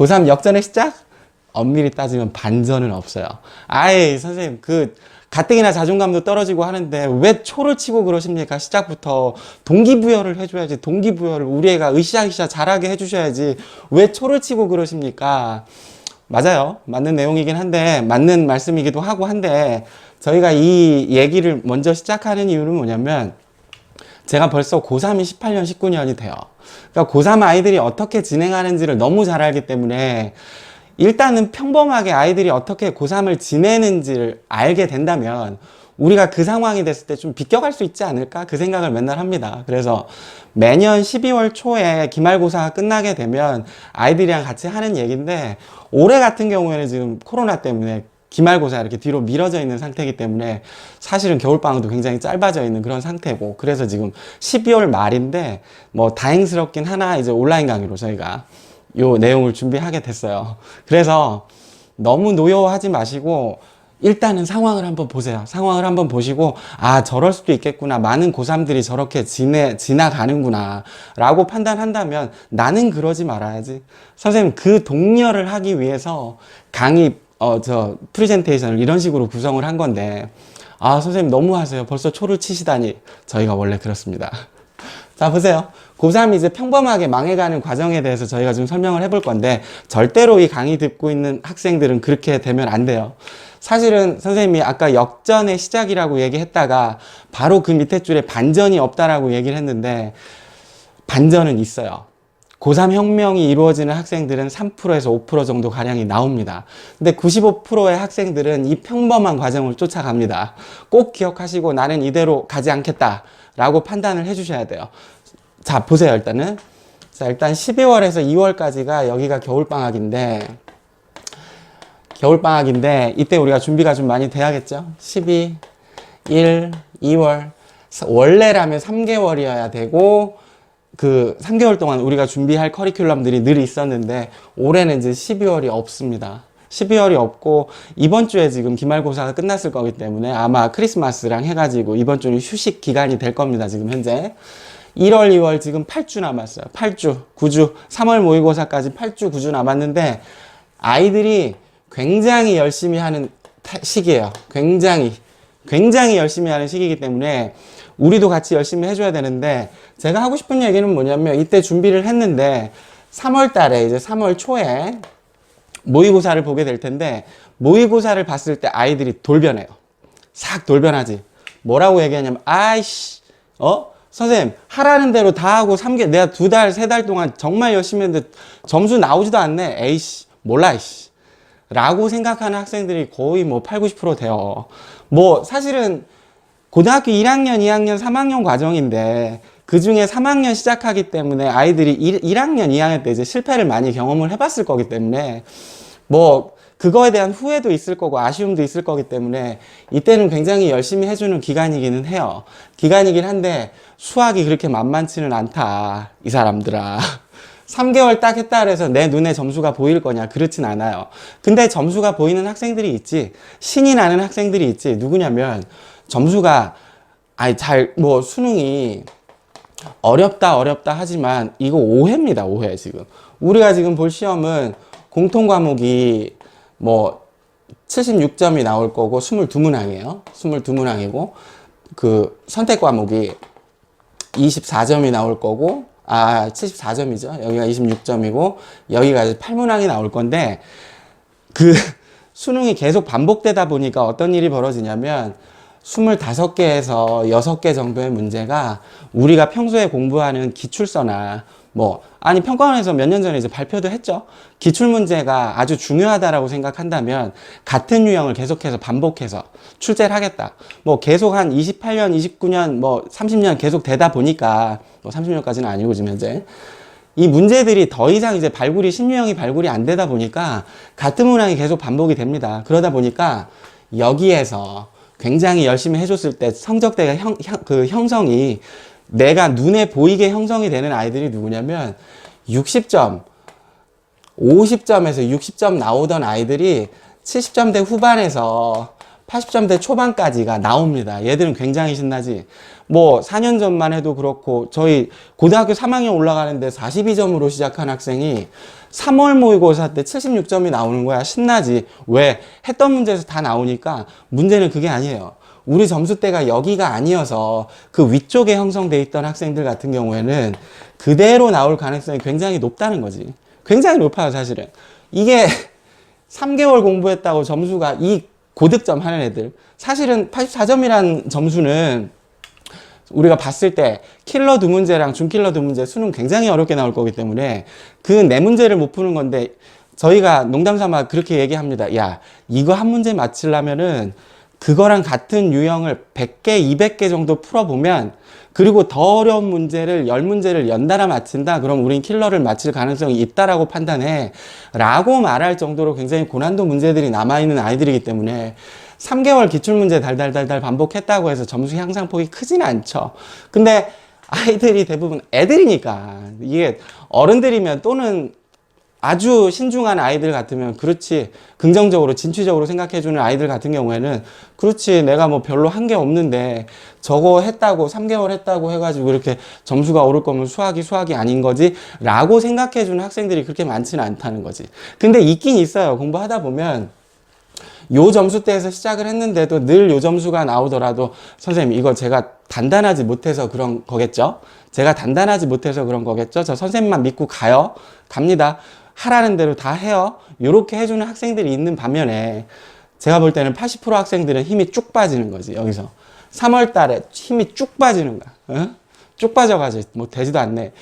고3 역전의 시작? 엄밀히 따지면 반전은 없어요. 아이, 선생님, 그, 가뜩이나 자존감도 떨어지고 하는데 왜 초를 치고 그러십니까? 시작부터 동기부여를 해줘야지. 동기부여를 우리 애가 으쌰으쌰 잘하게 해주셔야지. 왜 초를 치고 그러십니까? 맞아요. 맞는 내용이긴 한데, 맞는 말씀이기도 하고 한데, 저희가 이 얘기를 먼저 시작하는 이유는 뭐냐면, 제가 벌써 고3이 18년, 19년이 돼요. 그러니까 고3 아이들이 어떻게 진행하는지를 너무 잘 알기 때문에 일단은 평범하게 아이들이 어떻게 고3을 지내는지를 알게 된다면 우리가 그 상황이 됐을 때 좀 비껴갈 수 있지 않을까? 그 생각을 맨날 합니다. 그래서 매년 12월 초에 기말고사가 끝나게 되면 아이들이랑 같이 하는 얘기인데 올해 같은 경우에는 지금 코로나 때문에 기말고사 이렇게 뒤로 미뤄져 있는 상태이기 때문에 사실은 겨울방학도 굉장히 짧아져 있는 그런 상태고 그래서 지금 12월 말인데 뭐 다행스럽긴 하나 이제 온라인 강의로 저희가 요 내용을 준비하게 됐어요. 그래서 너무 노여워하지 마시고 일단은 상황을 한번 보세요. 상황을 한번 보시고 아 저럴 수도 있겠구나. 많은 고3들이 저렇게 지내 지나가는구나. 라고 판단한다면 나는 그러지 말아야지. 선생님 그 독려를 하기 위해서 강의 어 저 프레젠테이션을 이런 식으로 구성을 한 건데 아 선생님 너무 하세요. 벌써 초를 치시다니 저희가 원래 그렇습니다. 자, 보세요. 고3이 이제 평범하게 망해가는 과정에 대해서 저희가 좀 설명을 해볼 건데, 절대로 이 강의 듣고 있는 학생들은 그렇게 되면 안 돼요. 사실은 선생님이 아까 역전의 시작이라고 얘기했다가, 바로 그 밑에 줄에 반전이 없다라고 얘기를 했는데, 반전은 있어요. 고3 혁명이 이루어지는 학생들은 3%에서 5% 정도 가량이 나옵니다. 근데 95%의 학생들은 이 평범한 과정을 쫓아갑니다. 꼭 기억하시고 나는 이대로 가지 않겠다. 라고 판단을 해주셔야 돼요. 자, 보세요, 일단은. 자, 일단 12월에서 2월까지가 여기가 겨울방학인데, 겨울방학인데, 이때 우리가 준비가 좀 많이 돼야겠죠? 12, 1, 2월. 원래라면 3개월이어야 되고, 그 3개월 동안 우리가 준비할 커리큘럼들이 늘 있었는데, 올해는 이제 12월이 없습니다. 12월이 없고 이번 주에 지금 기말고사가 끝났을 거기 때문에 아마 크리스마스랑 해가지고 이번 주는 휴식 기간이 될 겁니다. 지금 현재 1월, 2월 지금 8주 남았어요. 8주, 9주, 3월 모의고사까지 8주, 9주 남았는데 아이들이 굉장히 열심히 하는 타- 시기예요. 굉장히 굉장히 열심히 하는 시기이기 때문에 우리도 같이 열심히 해줘야 되는데 제가 하고 싶은 얘기는 뭐냐면 이때 준비를 했는데 3월 달에 이제 3월 초에 모의고사를 보게 될 텐데 모의고사를 봤을 때 아이들이 돌변해요. 싹 돌변하지. 뭐라고 얘기하냐면 아이씨 어 선생님 하라는 대로 다 하고 3개 내가 두 달 세 달 동안 정말 열심히 했는데 점수 나오지도 않네. 에이씨 몰라 이씨. 라고 생각하는 학생들이 거의 뭐 8, 90% 돼요. 뭐 사실은 고등학교 1학년, 2학년, 3학년 과정인데 그 중에 3학년 시작하기 때문에 아이들이 1, 1학년, 2학년 때 이제 실패를 많이 경험을 해봤을 거기 때문에 뭐 그거에 대한 후회도 있을 거고 아쉬움도 있을 거기 때문에 이때는 굉장히 열심히 해주는 기간이기는 해요. 기간이긴 한데 수학이 그렇게 만만치는 않다. 이 사람들아. 3개월 딱 했다 그래서 내 눈에 점수가 보일 거냐? 그렇진 않아요. 근데 점수가 보이는 학생들이 있지. 신이 나는 학생들이 있지. 누구냐면 점수가 아니 잘 뭐 수능이 어렵다 어렵다 하지만 이거 오해입니다 오해 지금. 우리가 지금 볼 시험은 공통 과목이 뭐 76점이 나올 거고 22문항이에요. 22문항이고 그 선택 과목이 24점이 나올 거고 아 74점이죠. 여기가 26점이고 여기가 이제 8문항이 나올 건데 그 수능이 계속 반복되다 보니까 어떤 일이 벌어지냐면 25개에서 6개 정도의 문제가 우리가 평소에 공부하는 기출서나 뭐 아니 평가원에서 몇 년 전에 이제 발표도 했죠. 기출 문제가 아주 중요하다라고 생각한다면 같은 유형을 계속해서 반복해서 출제를 하겠다. 뭐 계속 한 28년, 29년, 뭐 30년 계속 되다 보니까 뭐 30년까지는 아니고 지금 현재 이 문제들이 더 이상 이제 발굴이 신유형이 발굴이 안 되다 보니까 같은 문항이 계속 반복이 됩니다. 그러다 보니까 여기에서 굉장히 열심히 해줬을 때 성적대가 형, 형, 그 형성이 내가 눈에 보이게 형성이 되는 아이들이 누구냐면 60점, 50점에서 60점 나오던 아이들이 70점대 후반에서 80점대 초반까지가 나옵니다. 얘들은 굉장히 신나지. 뭐 4년 전만 해도 그렇고 저희 고등학교 3학년 올라가는데 42점으로 시작한 학생이 3월 모의고사 때 76점이 나오는 거야. 신나지. 왜? 했던 문제에서 다 나오니까 문제는 그게 아니에요. 우리 점수대가 여기가 아니어서 그 위쪽에 형성돼 있던 학생들 같은 경우에는 그대로 나올 가능성이 굉장히 높다는 거지. 굉장히 높아요, 사실은. 이게 3개월 공부했다고 점수가 이 고득점 하는 애들. 사실은 84점이란 점수는 우리가 봤을 때 킬러 두 문제랑 준킬러 두 문제 수능 굉장히 어렵게 나올 거기 때문에 그 네 문제를 못 푸는 건데 저희가 농담 삼아 그렇게 얘기합니다. 야, 이거 한 문제 맞히려면은 그거랑 같은 유형을 100개, 200개 정도 풀어보면 그리고 더 어려운 문제를 10문제를 연달아 맞힌다? 그럼 우린 킬러를 맞힐 가능성이 있다라고 판단해. 라고 말할 정도로 굉장히 고난도 문제들이 남아있는 아이들이기 때문에 3개월 기출문제 달달달달 반복했다고 해서 점수 향상폭이 크진 않죠. 근데 아이들이 대부분 애들이니까 이게 어른들이면 또는 아주 신중한 아이들 같으면 그렇지 긍정적으로 진취적으로 생각해주는 아이들 같은 경우에는 그렇지 내가 뭐 별로 한 게 없는데 저거 했다고 3개월 했다고 해가지고 이렇게 점수가 오를 거면 수학이 수학이 아닌 거지 라고 생각해주는 학생들이 그렇게 많지는 않다는 거지 근데 있긴 있어요 공부하다 보면 요 점수대에서 시작을 했는데도 늘 요 점수가 나오더라도 선생님 이거 제가 단단하지 못해서 그런 거겠죠? 제가 단단하지 못해서 그런 거겠죠? 저 선생님만 믿고 가요? 갑니다. 하라는 대로 다 해요. 요렇게 해주는 학생들이 있는 반면에 제가 볼 때는 80% 학생들은 힘이 쭉 빠지는 거지 여기서 3월 달에 힘이 쭉 빠지는 거야. 어? 쭉 빠져가지고 뭐 되지도 않네.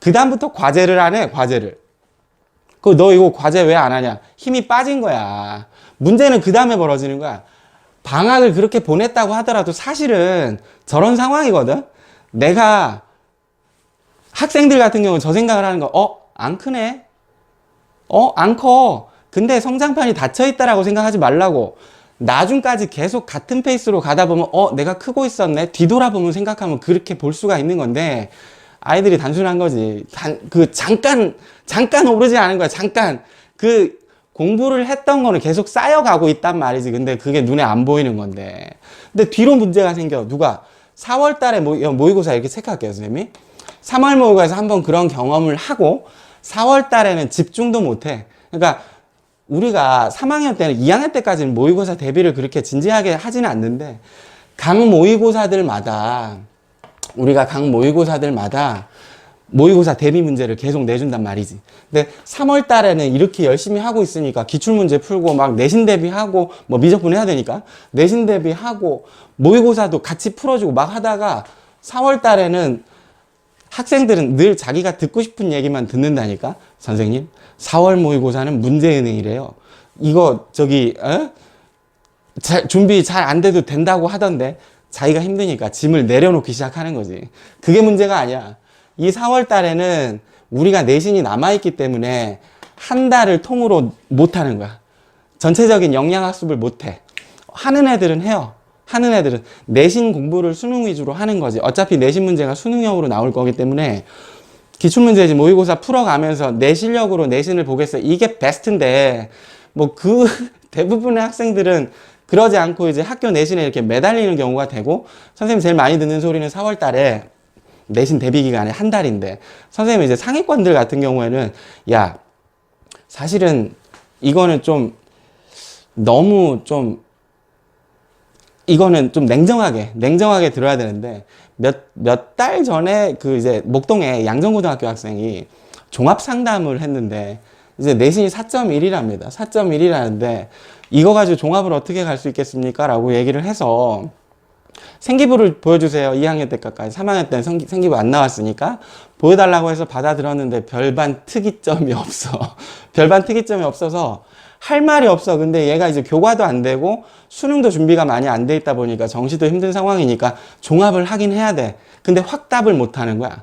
그 다음부터 과제를 안 해, 과제를. 그너 이거 과제 왜 안 하냐? 힘이 빠진 거야. 문제는 그 다음에 벌어지는 거야. 방학을 그렇게 보냈다고 하더라도 사실은 저런 상황이거든. 내가 학생들 같은 경우는 저 생각을 하는 거, 어, 안 크네? 어, 안 커. 근데 성장판이 닫혀 있다라고 생각하지 말라고. 나중까지 계속 같은 페이스로 가다 보면, 어, 내가 크고 있었네? 뒤돌아보면 생각하면 그렇게 볼 수가 있는 건데, 아이들이 단순한 거지. 단, 그, 잠깐, 잠깐 오르지 않은 거야. 잠깐. 그, 공부를 했던 거는 계속 쌓여가고 있단 말이지. 근데 그게 눈에 안 보이는 건데. 근데 뒤로 문제가 생겨. 누가? 4월 달에 모의, 모의고사 이렇게 체크할게요, 선생님이. 3월 모의고사에서 한번 그런 경험을 하고, 4월 달에는 집중도 못 해. 그러니까, 우리가 3학년 때는 2학년 때까지는 모의고사 대비를 그렇게 진지하게 하지는 않는데, 각 모의고사들마다, 우리가 각 모의고사들마다 모의고사 대비 문제를 계속 내준단 말이지. 근데 3월 달에는 이렇게 열심히 하고 있으니까 기출문제 풀고 막 내신 대비하고 뭐 미적분 해야 되니까 내신 대비하고 모의고사도 같이 풀어주고 막 하다가 4월 달에는 학생들은 늘 자기가 듣고 싶은 얘기만 듣는다니까 선생님. 4월 모의고사는 문제은행이래요. 이거 저기 어? 자, 준비 잘 안 돼도 된다고 하던데 자기가 힘드니까 짐을 내려놓기 시작하는 거지. 그게 문제가 아니야. 이 4월 달에는 우리가 내신이 남아있기 때문에 한 달을 통으로 못 하는 거야. 전체적인 영양학습을 못 해. 하는 애들은 해요 하는 애들은 내신 공부를 수능 위주로 하는 거지. 어차피 내신 문제가 수능형으로 나올 거기 때문에 기출문제지 모의고사 풀어가면서 내 실력으로 내신을 보겠어. 이게 베스트인데 뭐 그 대부분의 학생들은 그러지 않고 이제 학교 내신에 이렇게 매달리는 경우가 되고 선생님 제일 많이 듣는 소리는 4월 달에 내신 대비 기간에 한 달인데 선생님 이제 상위권들 같은 경우에는 야 사실은 이거는 좀 너무 좀 이거는 좀 냉정하게, 냉정하게 들어야 되는데, 몇, 몇 달 전에 그 이제 목동에 양정고등학교 학생이 종합 상담을 했는데, 이제 내신이 4.1이랍니다. 4.1이라는데, 이거 가지고 종합을 어떻게 갈 수 있겠습니까? 라고 얘기를 해서, 생기부를 보여주세요. 2학년 때까지. 3학년 때는 생기, 생기부 안 나왔으니까. 보여달라고 해서 받아들었는데 별반 특이점이 없어. 별반 특이점이 없어서 할 말이 없어. 근데 얘가 이제 교과도 안 되고 수능도 준비가 많이 안 돼 있다 보니까 정시도 힘든 상황이니까 종합을 하긴 해야 돼. 근데 확 답을 못 하는 거야.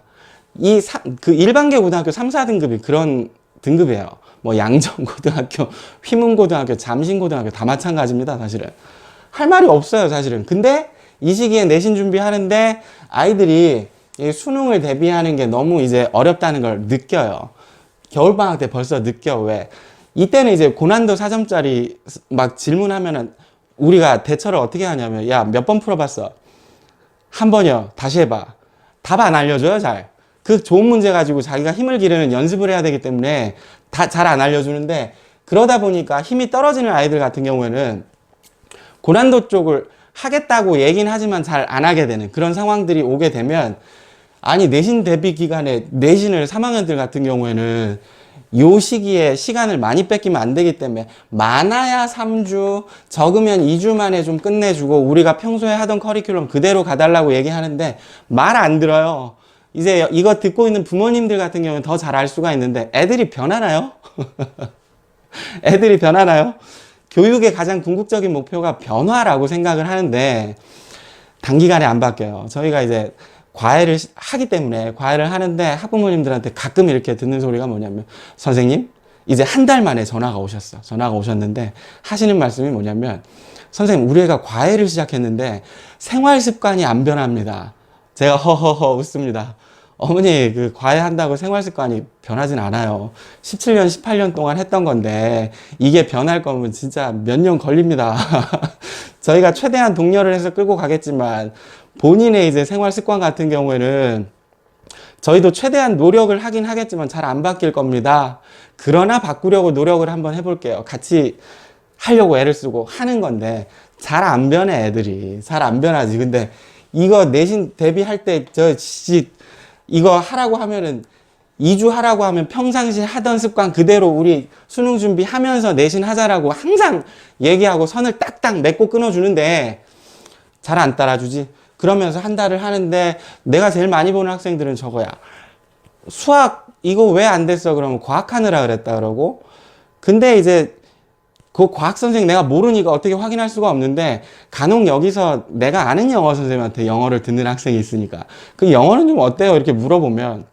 이 사, 그 일반계 고등학교 3, 4등급이 그런 등급이에요. 뭐 양정고등학교, 휘문고등학교, 잠신고등학교 다 마찬가지입니다. 사실은. 할 말이 없어요. 사실은. 근데 이 시기에 내신 준비하는데 아이들이 이 수능을 대비하는 게 너무 이제 어렵다는 걸 느껴요. 겨울방학 때 벌써 느껴. 왜? 이때는 이제 고난도 4점짜리 막 질문하면은 우리가 대처를 어떻게 하냐면 야 몇 번 풀어봤어 한 번이요 다시 해봐 답 안 알려줘요 잘 그 좋은 문제 가지고 자기가 힘을 기르는 연습을 해야 되기 때문에 다 잘 안 알려주는데 그러다 보니까 힘이 떨어지는 아이들 같은 경우에는 고난도 쪽을 하겠다고 얘기는 하지만 잘 안 하게 되는 그런 상황들이 오게 되면 아니 내신 대비 기간에 내신을 3학년들 같은 경우에는 요 시기에 시간을 많이 뺏기면 안 되기 때문에 많아야 3주 적으면 2주 만에 좀 끝내주고 우리가 평소에 하던 커리큘럼 그대로 가달라고 얘기하는데 말 안 들어요 이제 이거 듣고 있는 부모님들 같은 경우는 더 잘 알 수가 있는데 애들이 변하나요? 애들이 변하나요? 교육의 가장 궁극적인 목표가 변화라고 생각을 하는데 단기간에 안 바뀌어요. 저희가 이제 과외를 시- 하기 때문에 과외를 하는데 학부모님들한테 가끔 이렇게 듣는 소리가 뭐냐면 선생님 이제 한 달 만에 전화가 오셨어. 전화가 오셨는데 하시는 말씀이 뭐냐면 선생님 우리 애가 과외를 시작했는데 생활 습관이 안 변합니다. 제가 허허허 웃습니다. 어머니 그 과외 한다고 생활 습관이 변하진 않아요. 17년, 18년 동안 했던 건데 이게 변할 거면 진짜 몇 년 걸립니다. 저희가 최대한 독려를 해서 끌고 가겠지만 본인의 이제 생활 습관 같은 경우에는 저희도 최대한 노력을 하긴 하겠지만 잘 안 바뀔 겁니다. 그러나 바꾸려고 노력을 한번 해볼게요. 같이 하려고 애를 쓰고 하는 건데 잘 안 변해 애들이 잘 안 변하지. 근데 이거 내신 대비할 때 저 이거 하라고 하면은 2주 하라고 하면 평상시 하던 습관 그대로 우리 수능 준비하면서 내신 하자라고 항상 얘기하고 선을 딱딱 맺고 끊어주는데 잘 안 따라주지. 그러면서 한 달을 하는데 내가 제일 많이 보는 학생들은 저거야. 수학 이거 왜 안 됐어? 그러면 과학하느라 그랬다 그러고. 근데 이제 그 과학 선생 내가 모르니까 어떻게 확인할 수가 없는데 간혹 여기서 내가 아는 영어 선생님한테 영어를 듣는 학생이 있으니까. 그 영어는 좀 어때요? 이렇게 물어보면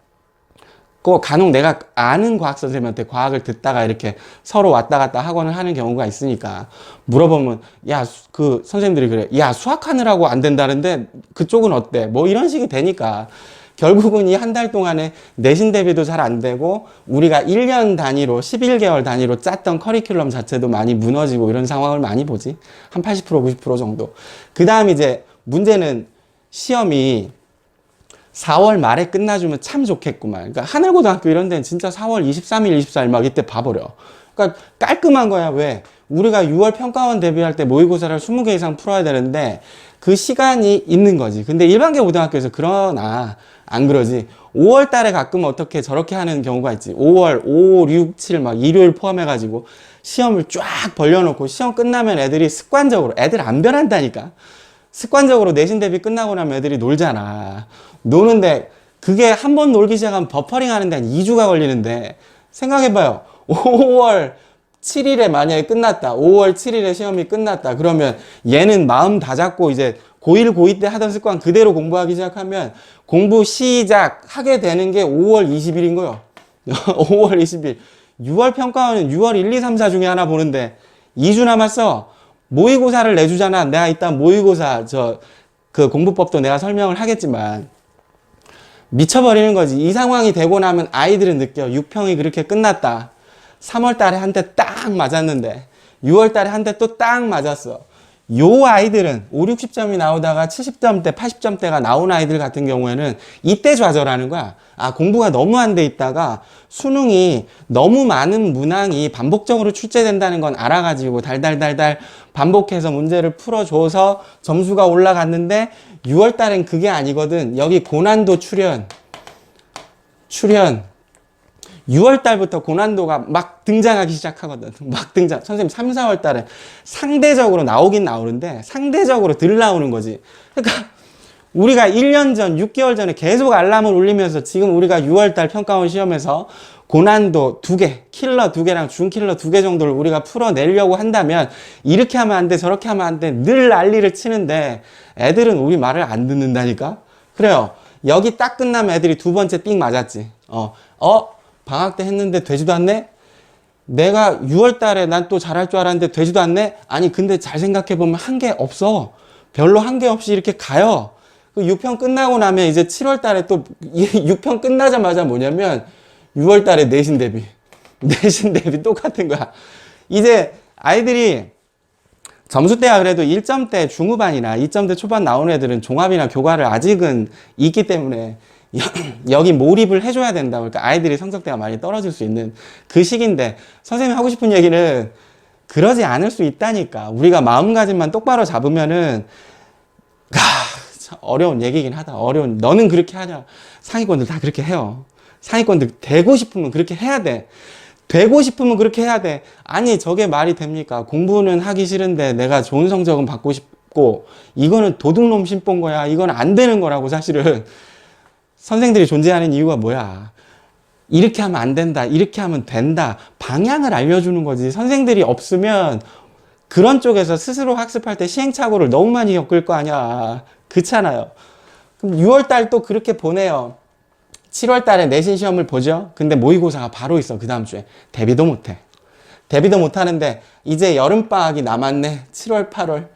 그 간혹 내가 아는 과학 선생님한테 과학을 듣다가 이렇게 서로 왔다 갔다 학원을 하는 경우가 있으니까 물어보면 야 그 선생님들이 그래. 야 수학하느라고 안 된다는데 그쪽은 어때? 뭐 이런 식이 되니까 결국은 이 한 달 동안에 내신 대비도 잘 안 되고 우리가 1년 단위로 11개월 단위로 짰던 커리큘럼 자체도 많이 무너지고 이런 상황을 많이 보지 한 80% 90% 정도 그 다음 이제 문제는 시험이 4월 말에 끝나주면 참 좋겠구만. 그러니까 하늘고등학교 이런 데는 진짜 4월 23일, 24일 막 이때 봐버려. 그러니까 깔끔한 거야. 왜? 우리가 6월 평가원 대비할 때 모의고사를 20개 이상 풀어야 되는데 그 시간이 있는 거지. 근데 일반계 고등학교에서 그러나 안 그러지. 5월 달에 가끔 어떻게 저렇게 하는 경우가 있지. 5월 5, 6, 7 막 일요일 포함해가지고 시험을 쫙 벌려놓고 시험 끝나면 애들이 습관적으로 애들 안 변한다니까. 습관적으로 내신 대비 끝나고 나면 애들이 놀잖아. 노는데 그게 한 번 놀기 시작하면 버퍼링 하는데 한 2주가 걸리는데 생각해봐요. 5월 7일에 만약에 끝났다. 5월 7일에 시험이 끝났다. 그러면 얘는 마음 다 잡고 이제 고1, 고2 때 하던 습관 그대로 공부하기 시작하면 공부 시작하게 되는 게 5월 20일인 거요. 5월 20일. 6월 평가원은 6월 1, 2, 3, 4 중에 하나 보는데 2주 남았어. 모의고사를 내주잖아. 내가 이따 모의고사 저 그 공부법도 내가 설명을 하겠지만 미쳐버리는 거지. 이 상황이 되고 나면 아이들은 느껴. 6평이 그렇게 끝났다. 3월 달에 한 대 딱 맞았는데 6월 달에 한 대 또 딱 맞았어. 요 아이들은 5, 60점이 나오다가 70점대, 80점대가 나온 아이들 같은 경우에는 이때 좌절하는 거야. 아, 공부가 너무 안 돼 있다가 수능이 너무 많은 문항이 반복적으로 출제된다는 건 알아가지고 달달달달 반복해서 문제를 풀어줘서 점수가 올라갔는데 6월 달엔 그게 아니거든. 여기 고난도 출현. 출현. 6월 달부터 고난도가 막 등장하기 시작하거든. 막 등장. 선생님 3, 4월 달에 상대적으로 나오긴 나오는데 상대적으로 덜 나오는 거지. 그러니까 우리가 1년 전, 6개월 전에 계속 알람을 울리면서 지금 우리가 6월 달 평가원 시험에서 고난도 두 개, 킬러 두 개랑 준킬러 두 개 정도를 우리가 풀어내려고 한다면 이렇게 하면 안 돼, 저렇게 하면 안 돼. 늘 난리를 치는데 애들은 우리 말을 안 듣는다니까? 그래요. 여기 딱 끝나면 애들이 두 번째 삥 맞았지. 어, 어? 방학 때 했는데 되지도 않네? 내가 6월 달에 난 또 잘할 줄 알았는데 되지도 않네? 아니, 근데 잘 생각해보면 한 게 없어. 별로 한 게 없이 이렇게 가요. 그 6편 끝나고 나면 이제 7월 달에 또 6편 끝나자마자 뭐냐면 6월 달에 내신 대비. 내신 대비 똑같은 거야. 이제 아이들이 점수대가 그래도 1점대 중후반이나 2점대 초반 나오는 애들은 종합이나 교과를 아직은 있기 때문에 여기 몰입을 해줘야 된다. 그러니까 아이들이 성적대가 많이 떨어질 수 있는 그 시기인데 선생님이 하고 싶은 얘기는 그러지 않을 수 있다니까. 우리가 마음가짐만 똑바로 잡으면은 아, 참 어려운 얘기긴 하다. 어려운. 너는 그렇게 하냐? 상위권들 다 그렇게 해요. 상위권들 되고 싶으면 그렇게 해야 돼. 되고 싶으면 그렇게 해야 돼. 아니, 저게 말이 됩니까? 공부는 하기 싫은데 내가 좋은 성적은 받고 싶고, 이거는 도둑놈 신본 거야. 이건 안 되는 거라고 사실은. 선생들이 존재하는 이유가 뭐야? 이렇게 하면 안 된다. 이렇게 하면 된다. 방향을 알려주는 거지. 선생들이 없으면 그런 쪽에서 스스로 학습할 때 시행착오를 너무 많이 겪을 거 아니야. 그렇잖아요. 그럼 6월 달 또 그렇게 보내요. 7월 달에 내신 시험을 보죠. 근데 모의고사가 바로 있어. 그 다음 주에. 대비도 못 해. 대비도 못 하는데 이제 여름 방학이 남았네. 7월, 8월.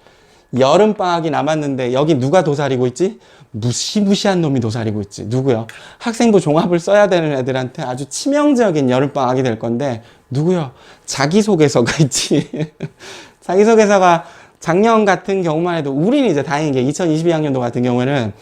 여름 방학이 남았는데 여기 누가 도사리고 있지? 무시무시한 놈이 도사리고 있지. 누구요? 학생부 종합을 써야 되는 애들한테 아주 치명적인 여름 방학이 될 건데 누구요? 자기소개서가 있지. 자기소개서가 작년 같은 경우만 해도 우리는 이제 다행인 게 2022학년도 같은 경우에는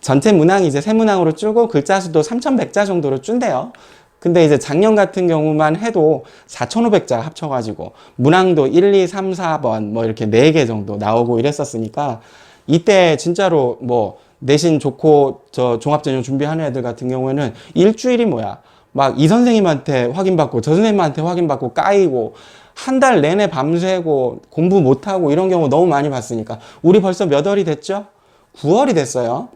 전체 문항이 이제 세 문항으로 줄고 글자 수도 3,100자 정도로 준대요. 근데 이제 작년 같은 경우만 해도 4,500자 합쳐가지고 문항도 1, 2, 3, 4번 뭐 이렇게 4개 정도 나오고 이랬었으니까 이때 진짜로 뭐 내신 좋고 저 종합전형 준비하는 애들 같은 경우에는 일주일이 뭐야 막 이 선생님한테 확인받고 저 선생님한테 확인받고 까이고 한 달 내내 밤새고 공부 못하고 이런 경우 너무 많이 봤으니까 우리 벌써 몇 월이 됐죠? 9월이 됐어요.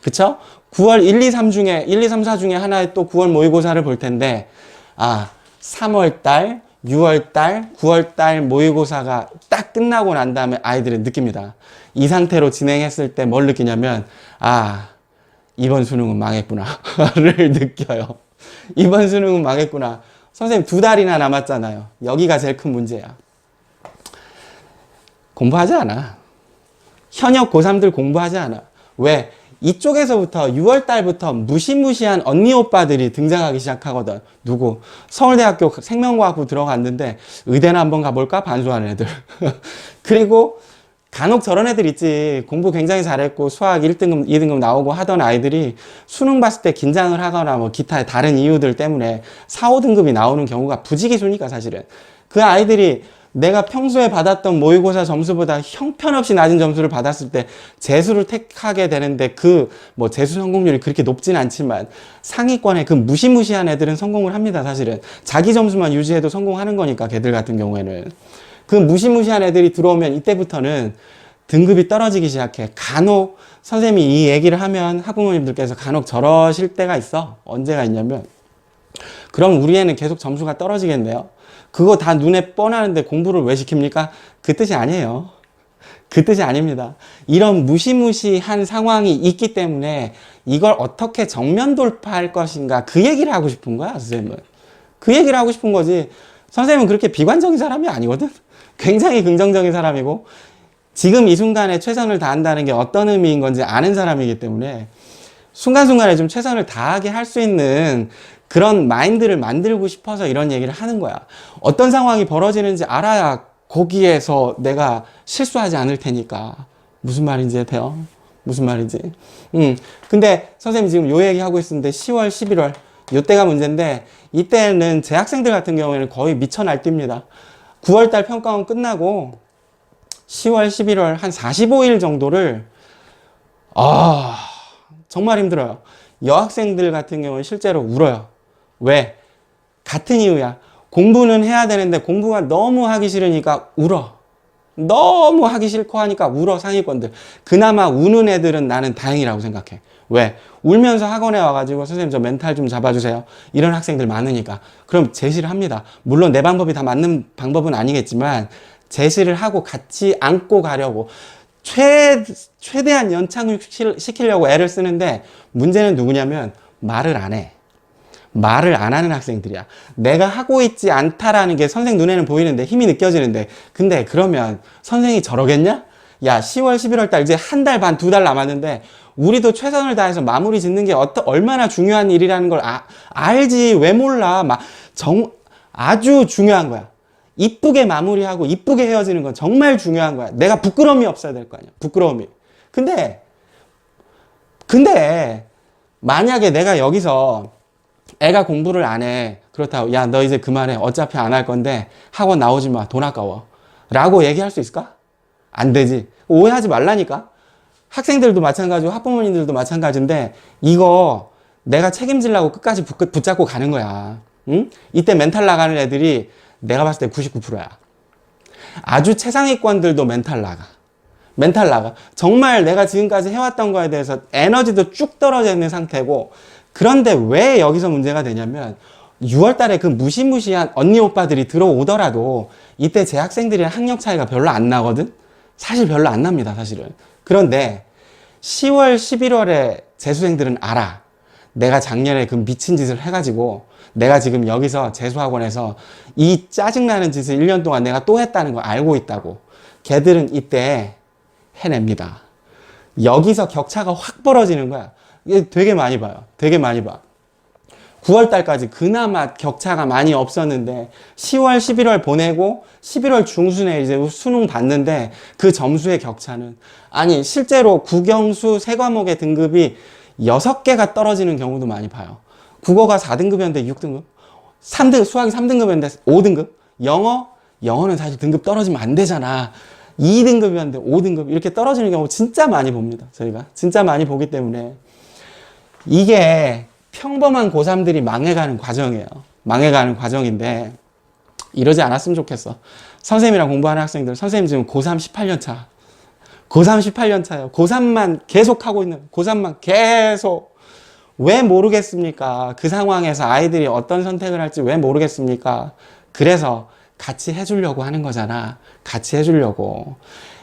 그쵸? 9월 1, 2, 3 중에, 1, 2, 3, 4 중에 하나에 또 9월 모의고사를 볼 텐데, 아, 3월 달, 6월 달, 9월 달 모의고사가 딱 끝나고 난 다음에 아이들은 느낍니다. 이 상태로 진행했을 때 뭘 느끼냐면, 아, 이번 수능은 망했구나.를 느껴요. 이번 수능은 망했구나. 선생님 두 달이나 남았잖아요. 여기가 제일 큰 문제야. 공부하지 않아. 현역 고3들 공부하지 않아. 왜? 이쪽에서부터 6월 달부터 무시무시한 언니 오빠들이 등장하기 시작하거든. 누구? 서울대학교 생명과학부 들어갔는데 의대나 한번 가볼까? 반수하는 애들. 그리고 간혹 저런 애들 있지. 공부 굉장히 잘했고 수학 1등급, 2등급 나오고 하던 아이들이 수능 봤을 때 긴장을 하거나 뭐 기타의 다른 이유들 때문에 4, 5등급이 나오는 경우가 부지기수니까 사실은. 그 아이들이 내가 평소에 받았던 모의고사 점수보다 형편없이 낮은 점수를 받았을 때 재수를 택하게 되는데 그 뭐 재수 성공률이 그렇게 높진 않지만 상위권의 그 무시무시한 애들은 성공을 합니다 사실은. 자기 점수만 유지해도 성공하는 거니까 걔들 같은 경우에는. 그 무시무시한 애들이 들어오면 이때부터는 등급이 떨어지기 시작해. 간혹 선생님이 이 얘기를 하면 학부모님들께서 간혹 저러실 때가 있어. 언제가 있냐면. 그럼 우리 애는 계속 점수가 떨어지겠네요. 그거 다 눈에 뻔하는데 공부를 왜 시킵니까? 그 뜻이 아니에요. 그 뜻이 아닙니다. 이런 무시무시한 상황이 있기 때문에 이걸 어떻게 정면 돌파할 것인가 그 얘기를 하고 싶은 거야, 선생님은. 그 얘기를 하고 싶은 거지. 선생님은 그렇게 비관적인 사람이 아니거든. 굉장히 긍정적인 사람이고 지금 이 순간에 최선을 다한다는 게 어떤 의미인 건지 아는 사람이기 때문에 순간순간에 좀 최선을 다하게 할 수 있는 그런 마인드를 만들고 싶어서 이런 얘기를 하는 거야. 어떤 상황이 벌어지는지 알아야 거기에서 내가 실수하지 않을 테니까. 무슨 말인지 돼요? 무슨 말인지. 음. 근데 선생님 지금 요 얘기 하고 있었는데 10월, 11월. 요때가 문제인데 이때는 재학생들 같은 경우에는 거의 미쳐 날뜁니다. 9월 달 평가원 끝나고 10월, 11월 한 45일 정도를 아 정말 힘들어요. 여학생들 같은 경우는 실제로 울어요. 왜? 같은 이유야. 공부는 해야 되는데 공부가 너무 하기 싫으니까 울어. 너무 하기 싫고 하니까 울어 상위권들. 그나마 우는 애들은 나는 다행이라고 생각해. 왜? 울면서 학원에 와가지고 선생님 저 멘탈 좀 잡아주세요. 이런 학생들 많으니까. 그럼 제시를 합니다. 물론 내 방법이 다 맞는 방법은 아니겠지만 제시를 하고 같이 안고 가려고 최, 최대한 연착을 시키려고 애를 쓰는데 문제는 누구냐면 말을 안 해. 말을 안 하는 학생들이야. 내가 하고 있지 않다라는 게 선생 눈에는 보이는데 힘이 느껴지는데 근데 그러면 선생이 저러겠냐? 야 10월 11월 달 이제 한 달 반 두 달 남았는데 우리도 최선을 다해서 마무리 짓는 게 어떠, 얼마나 중요한 일이라는 걸 아, 알지 왜 몰라 막 정 아주 중요한 거야. 이쁘게 마무리하고 이쁘게 헤어지는 건 정말 중요한 거야. 내가 부끄러움이 없어야 될 거 아니야. 부끄러움이. 근데 근데 만약에 내가 여기서 애가 공부를 안 해. 그렇다고 야 너 이제 그만해. 어차피 안 할 건데 학원 나오지 마. 돈 아까워. 라고 얘기할 수 있을까? 안 되지. 오해하지 말라니까. 학생들도 마찬가지고 학부모님들도 마찬가지인데 이거 내가 책임지려고 끝까지 붙- 붙잡고 가는 거야. 응? 이때 멘탈 나가는 애들이 내가 봤을 때 99%야. 아주 최상위권들도 멘탈 나가. 멘탈 나가. 정말 내가 지금까지 해왔던 거에 대해서 에너지도 쭉 떨어져 있는 상태고, 그런데 왜 여기서 문제가 되냐면, 6월 달에 그 무시무시한 언니 오빠들이 들어오더라도, 이때 제 학생들이랑 학력 차이가 별로 안 나거든? 사실 별로 안 납니다, 사실은. 그런데, 10월, 11월에 재수생들은 알아. 내가 작년에 그 미친 짓을 해가지고, 내가 지금 여기서 재수학원에서 이 짜증나는 짓을 1년 동안 내가 또 했다는 거 알고 있다고. 걔들은 이때 해냅니다. 여기서 격차가 확 벌어지는 거야. 되게 많이 봐요. 되게 많이 봐. 9월 달까지 그나마 격차가 많이 없었는데 10월, 11월 보내고 11월 중순에 이제 수능 봤는데 그 점수의 격차는 아니 실제로 국영수 세 과목의 등급이 6개가 떨어지는 경우도 많이 봐요. 국어가 4등급이었는데 6등급, 3등 수학이 3등급이었는데 5등급, 영어 영어는 사실 등급 떨어지면 안 되잖아. 2등급이었는데 5등급 이렇게 떨어지는 경우 진짜 많이 봅니다. 저희가 진짜 많이 보기 때문에 이게 평범한 고3들이 망해가는 과정이에요. 망해가는 과정인데 이러지 않았으면 좋겠어. 선생님이랑 공부하는 학생들, 선생님 지금 고3 18년 차. 고3 18년 차예요. 고3만 계속 하고 있는, 고3만 계속. 왜 모르겠습니까? 그 상황에서 아이들이 어떤 선택을 할지 왜 모르겠습니까? 그래서 같이 해주려고 하는 거잖아. 같이 해주려고.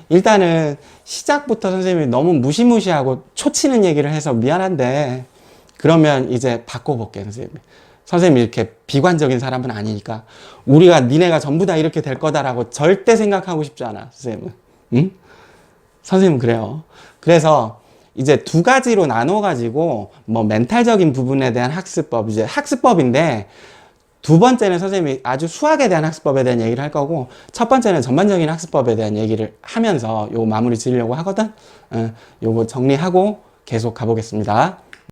일단은 시작부터 선생님이 너무 무시무시하고 초치는 얘기를 해서 미안한데, 그러면 이제 바꿔볼게요, 선생님. 선생님이 이렇게 비관적인 사람은 아니니까, 우리가 니네가 전부 다 이렇게 될 거다라고 절대 생각하고 싶지 않아, 선생님은. 응? 선생님은 그래요. 그래서 이제 두 가지로 나눠 가지고 뭐 멘탈적인 부분에 대한 학습법, 이제 학습법인데 두 번째는 선생님이 아주 수학에 대한 학습법에 대한 얘기를 할 거고 첫 번째는 전반적인 학습법에 대한 얘기를 하면서 요 마무리 지으려고 하거든. 어, 요거 정리하고 계속 가보겠습니다.